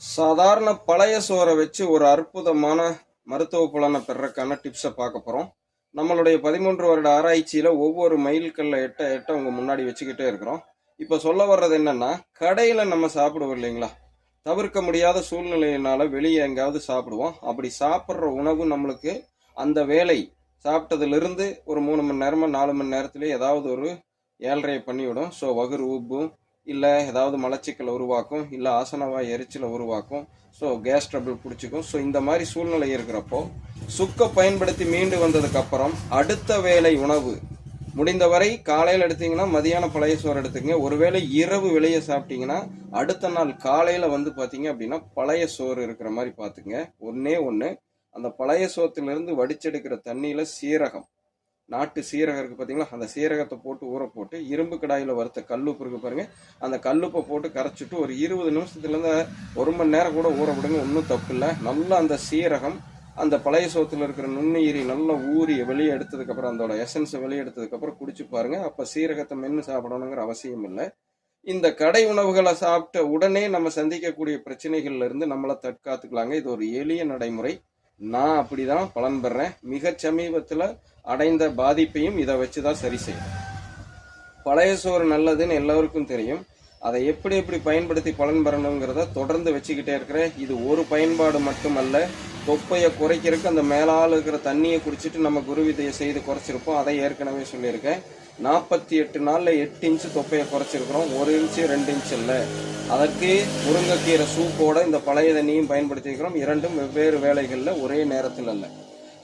சாதாரண பழைய சோறை வச்சு ஒரு அற்புதமான மருத்துவ பலனை பெறக்கான டிப்ஸை பார்க்க போகிறோம் நம்மளுடைய பதிமூன்று வருட ஆராய்ச்சியில் ஒவ்வொரு மைல்கல்ல எட்ட எட்ட உங்கள் முன்னாடி வச்சுக்கிட்டே இருக்கிறோம். இப்போ சொல்ல வர்றது என்னென்னா கடையில் நம்ம சாப்பிடுவோம் இல்லைங்களா? தவிர்க்க முடியாத சூழ்நிலையினால வெளியே எங்கேயாவது சாப்பிடுவோம். அப்படி சாப்பிட்ற உணவு நம்மளுக்கு அந்த வேலை சாப்பிட்டதுலேருந்து ஒரு மூணு மணி நேரமாக நாலு மணி நேரத்துலேயே ஏதாவது ஒரு ஏழ்றையை பண்ணிவிடும். ஸோ வகுறு உப்பும் இல்லை ஏதாவது மலச்சிக்கலை உருவாக்கும் இல்லை ஆசனவா எரிச்சலை உருவாக்கும் ஸோ கேஸ் ட்ரபிள் பிடிச்சிக்கும். ஸோ இந்த மாதிரி சூழ்நிலை இருக்கிறப்போ சுக்கை பயன்படுத்தி மீண்டு வந்ததுக்கப்புறம் அடுத்த வேளை உணவு. முடிந்தவரை காலையில் எடுத்தீங்கன்னா மதியானம் பழைய சோறு எடுத்துக்கங்க. ஒருவேளை இரவு வெளியே சாப்பிட்டீங்கன்னா அடுத்த நாள் காலையில் வந்து பார்த்தீங்க அப்படின்னா பழைய சோறு இருக்கிற மாதிரி பார்த்துங்க ஒன்றே ஒன்று அந்த பழைய சோத்திலிருந்து வடிச்செடுக்கிற தண்ணியில் சீரகம். நாட்டு சீரகம் இருக்குது பார்த்தீங்களா அந்த சீரகத்தை போட்டு ஊற போட்டு இரும்பு கடாயில் வறுத்த கல்லுப்பு இருக்குது பாருங்கள் அந்த கல்லுப்பை போட்டு கரைச்சிட்டு ஒரு இருபது நிமிஷத்துலேருந்து ஒரு மணி நேரம் கூட ஊற விடுங்க. ஒன்றும் தப்பு இல்லை. நல்லா அந்த சீரகம் அந்த பழைய சோத்தில் இருக்கிற நுண்ணுயிரி நல்லா ஊறி வெளியே எடுத்ததுக்கப்புறம் அதோட எசன்ஸை வெளியே எடுத்ததுக்கப்புறம் குடிச்சு பாருங்கள் அப்போ சீரகத்தை மென்று சாப்பிடணுங்கிற அவசியம் இல்லை. இந்த கடை உணவுகளை சாப்பிட்ட உடனே நம்ம சந்திக்கக்கூடிய பிரச்சனைகள்ல இருந்து நம்மளை தற்காத்துக்கலாங்க. இது ஒரு எளிய நடைமுறை. நான் அப்படிதான் பலன் பெறேன். மிக சமீபத்தில் அடைந்த பாதிப்பையும் இதை வச்சு தான் சரி செய்யும் பழைய சோறு நல்லதுன்னு எல்லோருக்கும் தெரியும். அதை எப்படி எப்படி பயன்படுத்தி பலன் பெறணுங்கிறத தொடர்ந்து வச்சுக்கிட்டே இருக்கிறேன். இது ஒரு பயன்பாடு மட்டுமல்ல தொப்பையை குறைக்கிறதுக்கு அந்த மேலால் இருக்கிற தண்ணியை குடிச்சிட்டு நம்ம குரு விதையை செய்து குறைச்சிருப்போம். அதை ஏற்கனவே சொல்லியிருக்கேன். நாற்பத்தி எட்டு நாளில் எட்டு இன்ச்சு தொப்பையை குறைச்சிருக்கிறோம். ஒரு இன்ச்சு ரெண்டு இன்ச்சு இல்லை. அதற்கு முருங்கைக்கீரை சூப்போட இந்த பழைய தண்ணியும் பயன்படுத்தியிருக்கிறோம். இரண்டும் வெவ்வேறு வேலைகளில் ஒரே நேரத்தில் இல்லை.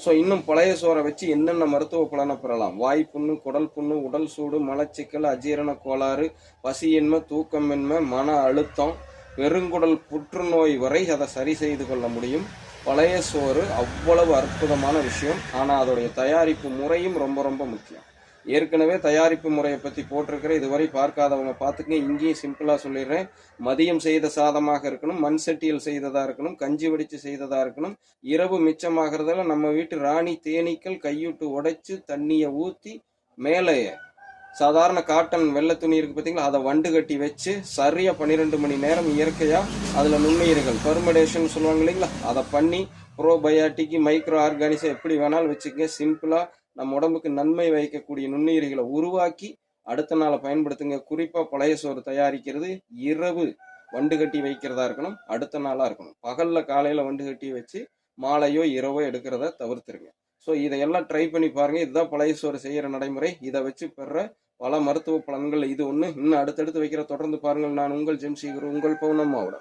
ஸோ இன்னும் பழைய சோறை வச்சு என்னென்ன மருத்துவ பலனை பெறலாம்? வாய் புண்ணு குடல் புண்ணு உடல் சூடு மலச்சிக்கல் அஜீரண கோளாறு பசியின்மை தூக்கமின்மை மன அழுத்தம் பெருங்குடல் புற்றுநோய் வரை அதை சரி செய்து கொள்ள முடியும். பழைய சோறு அவ்வளவு அற்புதமான விஷயம். ஆனால் அதோடைய தயாரிப்பு முறையும் ரொம்ப ரொம்ப முக்கியம். ஏற்கனவே தயாரிப்பு முறையை பற்றி போட்டிருக்கிற இதுவரை பார்க்காதவங்க பார்த்துங்க இங்கேயும் சிம்பிளாக சொல்லிடுறேன். மதியம் செய்த சாதமாக இருக்கணும் மண் சட்டியில் செய்ததாக இருக்கணும் கஞ்சி வடித்து செய்ததாக இருக்கணும். இரவு மிச்சமாகறதால நம்ம வீட்டு ராணி தேனீக்கள் கையுட்டு உடைச்சு தண்ணியை ஊற்றி மேலே சாதாரண காட்டன் வெள்ளை துணி இருக்கு பார்த்தீங்களா அதை வண்டு கட்டி வச்சு சரியாக பன்னிரெண்டு மணி நேரம் இயற்கையாக அதில் நுண்ணுயிர்கள் பெர்மடேஷன் சொல்லுவாங்க இல்லைங்களா? அதை பண்ணி ப்ரோபயாட்டிக்கு மைக்ரோ ஆர்கானிசம் எப்படி வேணாலும் வச்சுக்கங்க. சிம்பிளாக நம்ம உடம்புக்கு நன்மை வைக்கக்கூடிய நுண்ணுயிரிகளை உருவாக்கி அடுத்த நாளை பயன்படுத்துங்க. குறிப்பாக பழைய சோறு தயாரிக்கிறது இரவு வண்டு கட்டி வைக்கிறதா இருக்கணும் அடுத்த நாளாக இருக்கணும். பகலில் காலையில் வண்டு கட்டி வச்சு மாலையோ இரவோ எடுக்கிறத தவிர்த்துருங்க. ஸோ இதையெல்லாம் ட்ரை பண்ணி பாருங்க. இதுதான் பழைய சோறு செய்கிற நடைமுறை. இதை வச்சு பெற பல மருத்துவ பலன்கள் இது ஒன்று இன்னும் அடுத்தடுத்து வைக்கிற தொடர்ந்து பாருங்கள். நான் உங்கள் ஜெம்சீகர் உங்கள் பௌனம்மாவோட